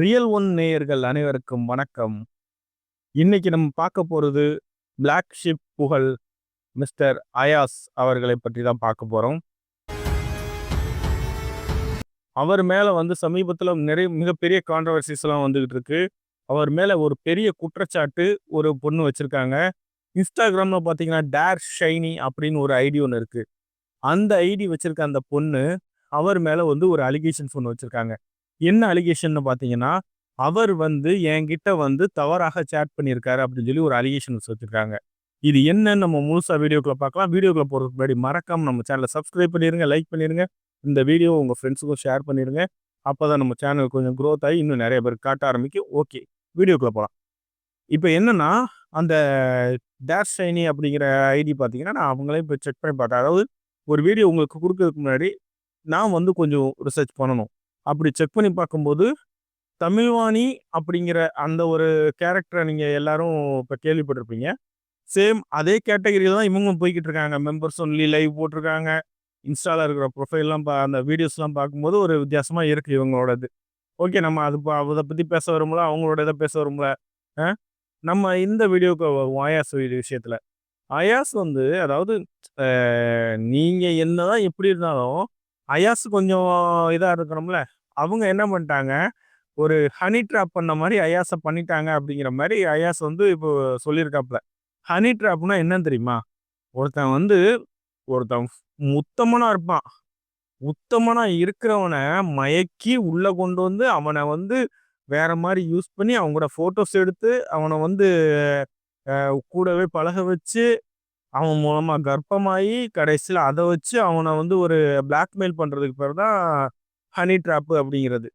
Real one நேயர்கள் அனைவருக்கும் வணக்கம். இன்னைக்கு நம்ம பார்க்க போகிறது பிளாக் ஷிப் புகழ் மிஸ்டர் அயாஸ் அவர்களை பற்றி தான் பார்க்க போகிறோம் அவர் மேலே வந்து சமீபத்தில் நிறைய மிகப்பெரிய கான்ட்ரவர்சிஸ்லாம் வந்துக்கிட்டு இருக்கு. அவர் மேலே ஒரு பெரிய குற்றச்சாட்டு ஒரு பொண்ணு வச்சுருக்காங்க. இன்ஸ்டாகிராமில் பார்த்தீங்கன்னா டேர் ஷைனி அப்படின்னு ஒரு ஐடி ஒன்று இருக்குது அந்த ஐடி வச்சுருக்க அந்த பொண்ணு அவர் மேலே வந்து ஒரு அலிகேஷன்ஸ் ஒன்று வச்சுருக்காங்க. என்ன அலிகேஷன் பார்த்தீங்கன்னா அவர் வந்து என்கிட்ட வந்து தவறாக சேட் பண்ணியிருக்காரு அப்படின்னு சொல்லி ஒரு அலிகேஷன் வச்சுருக்காங்க. இது என்னன்னு நம்ம முழுசாக வீடியோக்குள்ள பார்க்கலாம். வீடியோக்குள்ள போகிறதுக்கு முன்னாடி மறக்காம நம்ம சேனலை சப்ஸ்கிரைப் பண்ணிருங்க லைக் பண்ணிருங்க. இந்த வீடியோ உங்க ஃப்ரெண்ட்ஸுக்கும் ஷேர் பண்ணிருங்க. அப்பதான் நம்ம சேனல் கொஞ்சம் க்ரோத் ஆகி இன்னும் நிறைய பேர் காட்ட ஆரம்பிக்கும். ஓகே வீடியோக்குள்ள போகலாம் இப்போ என்னன்னா அந்த டேஷ் ஷைனி அப்படிங்கிற ஐடி பார்த்தீங்கன்னா நான் அவங்களே இப்போ செக் பண்ணி பார்த்தேன். அதாவது ஒரு வீடியோ உங்களுக்கு கொடுக்கறதுக்கு முன்னாடி நான் வந்து கொஞ்சம் ரிசர்ச் பண்ணணும். அப்படி செக் பண்ணி பார்க்கும்போது தமிழ்வாணி அப்படிங்கிற அந்த ஒரு கேரக்டரை நீங்கள் எல்லாரும் இப்போ கேள்விப்பட்டிருப்பீங்க. சேம் அதே கேட்டகரியில் தான் இவங்க போய்கிட்டு இருக்காங்க. மெம்பர்ஸ் ஒன்லி லைவ் போட்டிருக்காங்க. இன்ஸ்டாவில் இருக்கிற ப்ரொஃபைல்லாம் பா அந்த வீடியோஸ்லாம் பார்க்கும்போது ஒரு வித்தியாசமாக இருக்குது இவங்களோடது. ஓகே நம்ம அது அதை பற்றி பேச வரும்ல அவங்களோட இதை பேச வரும்ல நம்ம இந்த வீடியோக்கு வருவோம் அயாஸ் விஷயத்தில். அயாஸ் வந்து அதாவது நீங்கள் என்னதான் எப்படி இருந்தாலும் அயாஸ் கொஞ்சம் இதாக இருக்கணும்ல? அவங்க என்ன பண்ணிட்டாங்க? ஒரு ஹனி ட்ராப் பண்ண மாதிரி ஐயாஸை பண்ணிட்டாங்க அப்படிங்கிற மாதிரி ஐயாஸ் வந்து இப்போ சொல்லியிருக்காப்புல. ஹனி ட்ராப்னா என்னன்னு தெரியுமா? ஒருத்தன் வந்து ஒருத்தன் உத்தமனா இருப்பான். உத்தமனா இருக்கிறவனை மயக்கி உள்ள கொண்டு வந்து அவனை வந்து வேற மாதிரி யூஸ் பண்ணி அவங்களோட ஃபோட்டோஸ் எடுத்து அவனை வந்து கூடவே பழக வச்சு அவன் மூலமாக கர்ப்பமாகி கடைசியில் அதை வச்சு அவனை வந்து ஒரு பிளாக்மெயில் பண்ணுறதுக்கு பேர் தான் ஹனி ட்ராப்பு அப்படிங்கிறது.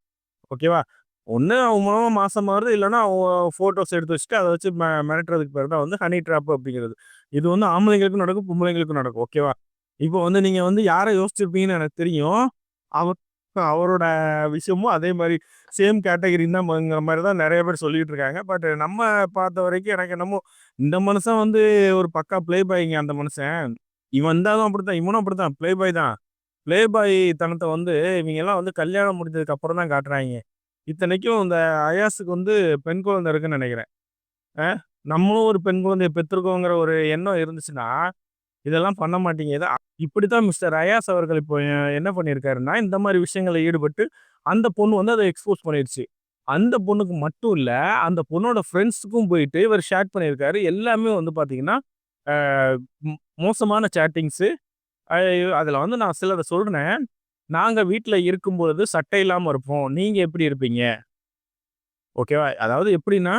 ஓகேவா? ஒன்று அவன் மூலமாக மாதம் மாறுது இல்லைன்னா அவன் ஃபோட்டோஸ் எடுத்து வச்சுட்டு அதை வச்சு மிரட்டுறதுக்கு பேர் தான் வந்து ஹனி ட்ராப்பு அப்படிங்கிறது. இது வந்து ஆம்பளைங்களுக்கும் நடக்கும் பொம்பளைங்களுக்கும் நடக்கும் ஓகேவா? இப்போ வந்து நீங்கள் வந்து யாரை யோசிச்சிருப்பீங்கன்னு எனக்கு தெரியும். அவர் அவரோட விஷயமும் அதே மாதிரி சேம் கேட்டகரி தான்ங்கிற மாதிரி தான் நிறைய பேர் சொல்லிட்டு இருக்காங்க. பட் நம்ம பார்த்த வரைக்கும் எனக்கு என்னமோ இந்த மனுஷன் வந்து ஒரு பக்கா ப்ளே பாய்ங்க அந்த மனுஷன். இவன் இருந்தாலும் அப்படித்தான் இவனும் அப்படித்தான் ப்ளே பாய் தான். ப்ளே பாய் தனத்தை வந்து இவங்க எல்லாம் வந்து கல்யாணம் முடிஞ்சதுக்கு அப்புறம் தான் காட்டுறாங்க இத்தனைக்கும் இந்த அயாஸுக்கு வந்து பெண் குழந்தை இருக்குன்னு நினைக்கிறேன். நம்மளும் ஒரு பெண் குழந்தைய பெற்றிருக்கோங்கிற ஒரு எண்ணம் இருந்துச்சுன்னா இதெல்லாம் பண்ண மாட்டீங்க. இப்படித்தான் மிஸ்டர் அயாஸ் அவர்கள் இப்போ என்ன பண்ணியிருக்காருன்னா இந்த மாதிரி விஷயங்களை ஈடுபட்டு அந்த பொண்ணு வந்து அதை எக்ஸ்போஸ் பண்ணிடுச்சு அந்த பொண்ணுக்கு மட்டும் இல்லை அந்த பொண்ணோட ஃப்ரெண்ட்ஸுக்கும் போயிட்டு இவர் ஷேர் பண்ணியிருக்காரு. எல்லாமே வந்து பார்த்திங்கன்னா மோசமான சேட்டிங்ஸு அதில் வந்து நான் சிலதை சொல்கிறேன் நாங்கள் வீட்டில் இருக்கும்பொழுது சட்டை இல்லாமல் இருப்போம். நீங்கள் எப்படி இருப்பீங்க? ஓகேவா? அதாவது எப்படின்னா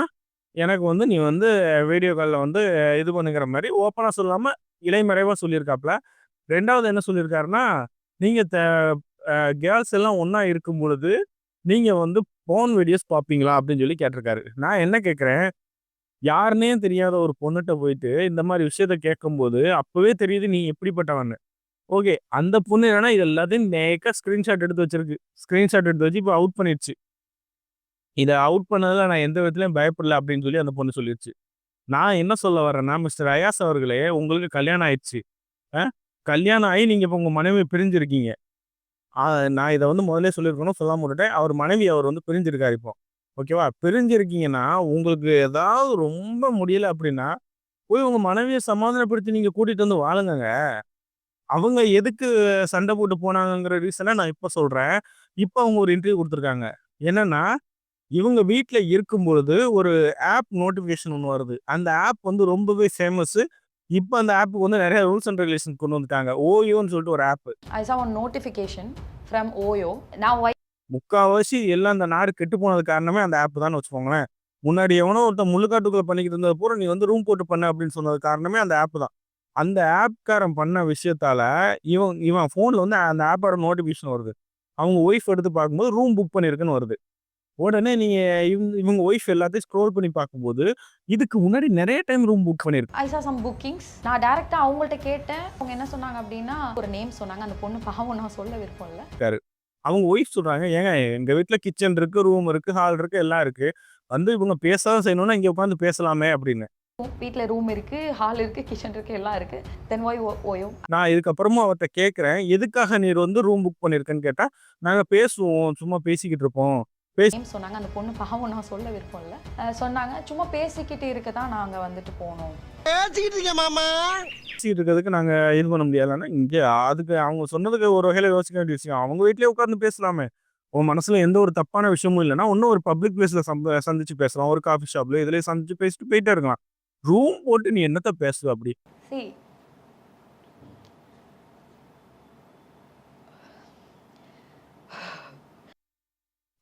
எனக்கு வந்து நீ வந்து வீடியோ காலில் வந்து இது பண்ணுங்கிற மாதிரி ஓப்பனாக சொல்லாமல் இலைமறைவாக சொல்லியிருக்காப்புல ரெண்டாவது என்ன சொல்லியிருக்காருன்னா நீங்கள் த கேர்ள்ஸ் எல்லாம் ஒன்றா இருக்கும் பொழுது நீங்கள் வந்து போன் வீடியோஸ் பார்ப்பீங்களா? அப்படின்னு சொல்லி கேட்டிருக்காரு. நான் என்ன கேட்குறேன்? யாருன்னே தெரியாத ஒரு பொண்ணுகிட்ட போயிட்டு இந்த மாதிரி விஷயத்த கேட்கும்போது அப்போவே தெரியுது நீ எப்படிப்பட்டவன்னு. ஓகே. அந்த பொண்ணு என்னன்னா இது எல்லாத்தையும் நேக்க ஸ்க்ரீன்ஷாட் எடுத்து வச்சிருக்கு. ஸ்க்ரீன்ஷாட் எடுத்து வச்சு இப்போ அவுட் பண்ணிடுச்சு இதை அவுட் பண்ணதில் நான் எந்த விதத்துலையும் பயப்படல அப்படின்னு சொல்லி அந்த பொண்ணு சொல்லிடுச்சு நான் என்ன சொல்ல வரேன்னா மிஸ்டர் அயாஸ் அவர்களே உங்களுக்கு கல்யாணம் ஆயிடுச்சு. கல்யாணம் ஆகி நீங்கள் இப்போ உங்கள் மனைவி பிரிஞ்சிருக்கீங்க. நான் இதை வந்து முதல்ல சொல்லியிருக்கணும் சொல்லாம விட்டுட்டேன். அவர் மனைவி அவர் வந்து பிரிஞ்சிருக்காரு இப்போ. ஓகேவா பிரிஞ்சிருக்கீங்கன்னா உங்களுக்கு ஏதாவது ரொம்ப முடியல அப்படின்னா போய் உங்கள் மனைவியை சமாதானப்படுத்தி நீங்கள் கூட்டிகிட்டு வந்து வாழுங்க அவங்க எதுக்கு சண்டை போட்டு போனாங்கிற ரீசனை நான் இப்ப சொல்றேன். இப்ப அவங்க ஒரு இன்டர்வியூ கொடுத்துருக்காங்க. என்னன்னா இவங்க வீட்டுல இருக்கும்பொழுது ஒரு ஆப் நோட்டிபிகேஷன் ஒன்று வருது. அந்த ஆப் வந்து ரொம்பவே ஃபேமஸ் இப்போ அந்த ஆப்புக்கு வந்து நிறைய ரூல்ஸ் அண்ட் ரெகுலேஷன் கொண்டு வந்துட்டாங்க. ஓயோன்னு சொல்லிட்டு ஒரு app I saw a notification from OYO. Now why முக்காவாசி எல்லாம் அந்த நாடு கெட்டு போனது காரணமே அந்த ஆப் தான் வச்சுக்கோங்களேன். முன்னாடி எவனோ ஒருத்தன் முள்ளுக்காட்டுக்குள்ள பண்ணிக்கிட்டு இருந்தது பூரா நீ வந்து ரூம் போட்டு பண்ண அப்படின்னு சொன்னது காரணமே அந்த ஆப் தான். அந்த ஆப்காரன் பண்ண விஷயத்தால இவன் இவன் ஃபோனில் வந்து அந்த ஆப்போட நோட்டிஃபிகேஷன் வருது. அவங்க ஒய்ஃப் எடுத்து பார்க்கும்போது ரூம் புக் பண்ணியிருக்குன்னு வருது. உடனே நீங்க இவங்க இவங்க ஒய்ஃப் எல்லாத்தையும் ஸ்க்ரோல் பண்ணி பார்க்கும்போது இதுக்கு முன்னாடி நிறைய டைம் ரூம் புக் பண்ணிருக்கு. I saw some bookings. நான் டைரக்டா அவங்கள்ட்ட கேட்டேன். அவங்க என்ன சொன்னாங்க அப்படின்னா ஒரு நேம் சொன்னாங்க. அந்த பொண்ணு பாவம் நான் சொல்ல விருப்பம் இல்ல. அவங்க ஒய்ஃப் சொல்றாங்க ஏங்க எங்க வீட்ல கிச்சன் இருக்கு ரூம் இருக்கு ஹால் இருக்கு எல்லாம் இருக்கு. வந்து இவங்க பேசதான் செய்யணும்னா இங்க உட்காந்து பேசலாமே அப்படின்னு. வீட்ல ரூம் இருக்கு ஹால் இருக்கு கிச்சன் இருக்கு எல்லாம் இருக்கு. தென் ஒய் ஓயோ நான் இதுக்கப்புறமும் அவர்கிட்ட கேட்குறேன் எதுக்காக நீர் வந்து ரூம் புக் பண்ணியிருக்கேன்னு கேட்டா நாங்க பேசுவோம் சும்மா பேசிக்கிட்டு இருப்போம். பேசி சொன்னாங்க அந்த பொண்ணு பாவம் நான் சொல்ல விருப்பம் இல்லை. சொன்னாங்க சும்மா பேசிக்கிட்டு இருக்க தான் நாங்கள் வந்துட்டு போனோம். பேசிக்கிட்டு இருக்கேன் மாமா? பேசிட்டு இருக்கிறதுக்கு நாங்க இது பண்ண முடியலன்னா இங்கே அதுக்கு அவங்க சொன்னதுக்கு ஒரு வகையில யோசிக்க வேண்டிய விஷயம். அவங்க வீட்லயே உட்கார்ந்து பேசலாமே. உன் மனசுல எந்த ஒரு தப்பான விஷயமும் இல்லைன்னா இன்னும் ஒரு பப்ளிக் பிளேஸ்ல சந்திச்சு பேசலாம். ஒரு காஃபி ஷாப்ல இதுலயே சந்திச்சு பேசிட்டு போயிட்டே இருக்கலாம். ரூம் போட்டு நீ என்னத்த பேசுவ அப்படி?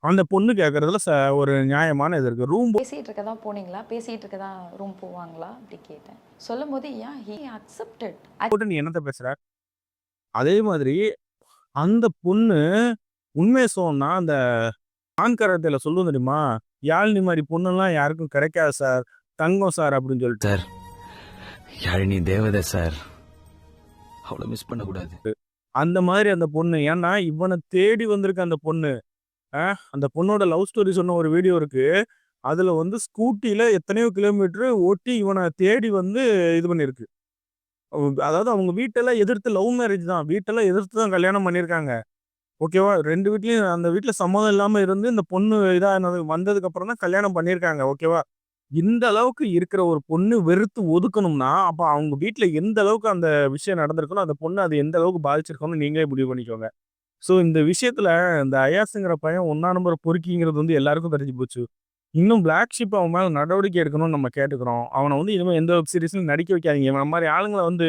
அந்த பொண்ணு கேட்கறதுல ச- ஒரு நியாயமான இது இருக்கு. ரூம் பேசிகிட்டு இருக்க தான் போனீங்களா? பேசிகிட்டு இருக்க தான் ரூம் போவாங்களா? அப்படி கேட்டேன். சொல்லும் போது ஏன் ஹி அக்செப்டட் போட்டு நீ என்னத்த பேசுற? அதே மாதிரி அந்த பொண்ணு உண்மையை சொன்னா அந்த ஆண் கராத்தையில சொல்லுவோம் தெரியுமா? யாழினி மாதிரி பொண்ணுலாம் யாருக்கும் கிடைக்காது சார். தங்கம் சார் அப்படின்னு சொல்லிட்டு. சார் யாழினி தேவதை சார். அவ்வளோ மிஸ் பண்ணக்கூடாது. அந்த மாதிரி அந்த பொண்ணு ஏன்னா இவனை தேடி வந்திருக்க அந்த பொண்ணு அந்த பொண்ணோட லவ் ஸ்டோரி சொன்ன ஒரு வீடியோ இருக்கு. அதுல வந்து ஸ்கூட்டில எத்தனையோ கிலோமீட்டர் ஓட்டி இவனை தேடி வந்து இது பண்ணிருக்கு. அவ- அதாவது அவங்க வீட்டெல்லாம் எதிர்த்து லவ் மேரேஜ் தான். வீட்டெல்லாம் எதிர்த்து தான் கல்யாணம் பண்ணியிருக்காங்க. ஓகேவா ரெண்டு வீட்லயும் அந்த வீட்ல சம்மதம் இல்லாம இருந்து இந்த பொண்ணு இதா வந்ததுக்கு அப்புறம் தான் கல்யாணம் பண்ணியிருக்காங்க. ஓகேவா இந்த அளவுக்கு இருக்கிற ஒரு பொண்ணு வெறுத்து ஒதுக்கணும்னா அப்ப அவங்க வீட்ல எந்த அளவுக்கு அந்த விஷயம் நடந்திருக்கணும் அந்த பொண்ணு அது எந்த அளவுக்கு பாதிச்சிருக்கணும்னு நீங்களே முடிவு பண்ணிக்கோங்க. ஸோ இந்த விஷயத்துல இந்த அயாஸுங்கிற பையன் ஒன்னா நம்பர் பொறுக்கிங்கிறது வந்து எல்லாருக்கும் தெரிஞ்சு போச்சு. இன்னும் பிளாக் ஷிப் அவன் மேல நடவடிக்கை எடுக்கணும்னு நம்ம கேட்டுக்கிறோம். அவனை வந்து இனிமேல் எந்த வெப் சீரிஸ்லையும் நடிக்க வைக்காதீங்க. இவன் மாதிரி ஆளுங்களை வந்து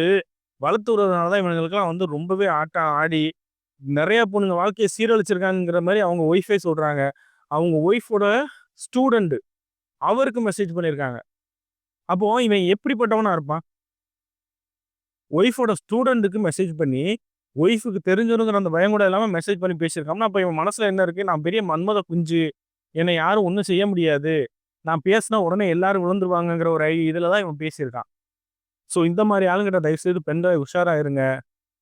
வளர்த்து விடுறதுனால தான் இவங்களுக்குலாம் வந்து ரொம்பவே ஆட்டம் ஆடி நிறைய பொண்ணுங்க வாழ்க்கையை சீரழிச்சிருக்காங்கிற மாதிரி அவங்க ஒய்ஃபே சொல்றாங்க. அவங்க ஒய்ஃபோட ஸ்டூடெண்ட் அவருக்கு மெசேஜ் பண்ணியிருக்காங்க அப்போ இவன் எப்படிப்பட்டவனா இருப்பான்? ஒய்ஃபோட ஸ்டூடெண்ட்டுக்கு மெசேஜ் பண்ணி ஒய்ஃபுக்கு தெரிஞ்சிருங்கிற அந்த பயம் கூட இல்லாமல் மெசேஜ் பண்ணி பேசியிருக்காங்கன்னா அப்போ இவன் மனசில் என்ன இருக்கு? நான் பெரிய மன்மத குஞ்சு. என்னை யாரும் ஒன்றும் செய்ய முடியாது. நான் பேசினா உடனே எல்லாரும் விழுந்துருவாங்கங்கிற ஒரு ஐ இதில் தான் இவன் பேசியிருக்கான். ஸோ இந்த மாதிரி ஆளுங்கிட்ட தயவுசெய்து பெண்களை உஷாராக இருங்க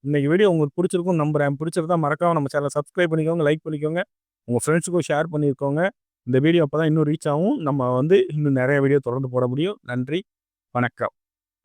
இன்னைக்கு வீடியோ உங்களுக்கு பிடிச்சிருக்கும் நம்புறேன். பிடிச்சிருந்தா மறக்காம நம்ம சேனலை சப்ஸ்கிரைப் பண்ணிக்கோங்க லைக் பண்ணிக்கோங்க. உங்கள் ஃப்ரெண்ட்ஸுக்கும் ஷேர் பண்ணியிருக்கோங்க இந்த வீடியோ அப்போ தான் இன்னும் ரீச் ஆகும். நம்ம வந்து இன்னும் நிறைய வீடியோ தொடர்ந்து போட முடியும். நன்றி. வணக்கம்.